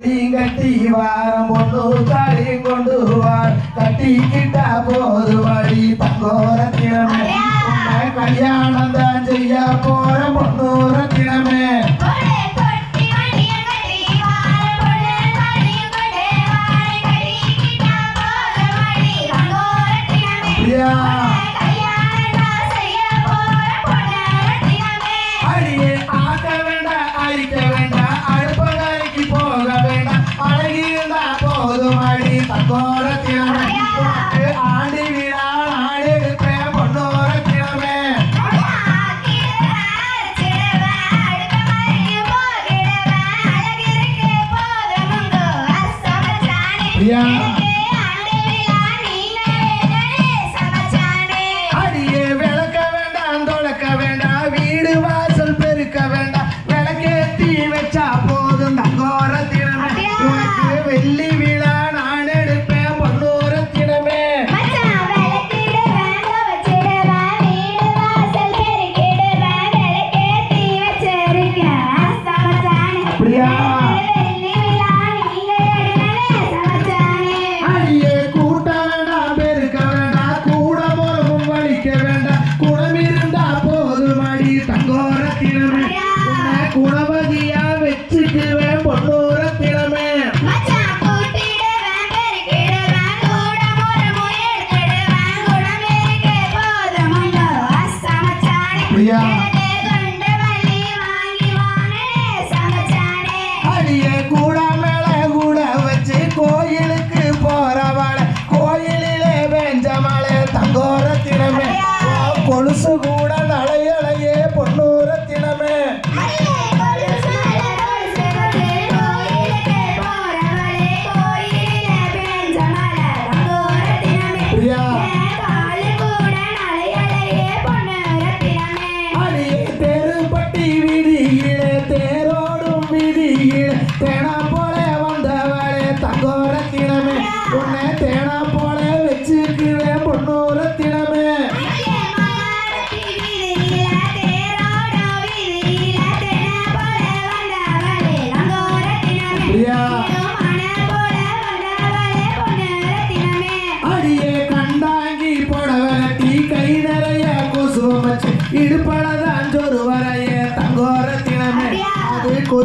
கட்டி வாரம் பொண்ணு தாடி கொண்டு வாழ் கட்டிக்கிட்டா போது வழி தங்கோர தினமே கல்யாணம் தான் செய்ய போற பொண்ணூர தினமே Yeah.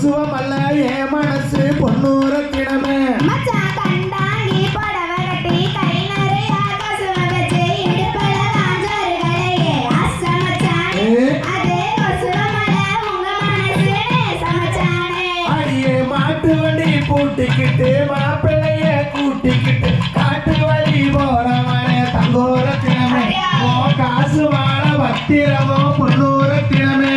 உசுவம் அல்ல என் மனசு பொன்னூர கிணமே கூட்டிக்கிட்டு மாப்பிள்ளைய கூட்டிக்கிட்டு காட்டு வழி போறவனே தங்கோர தினமே காசு வாழ பத்திரமோ பொன்னூர தினமே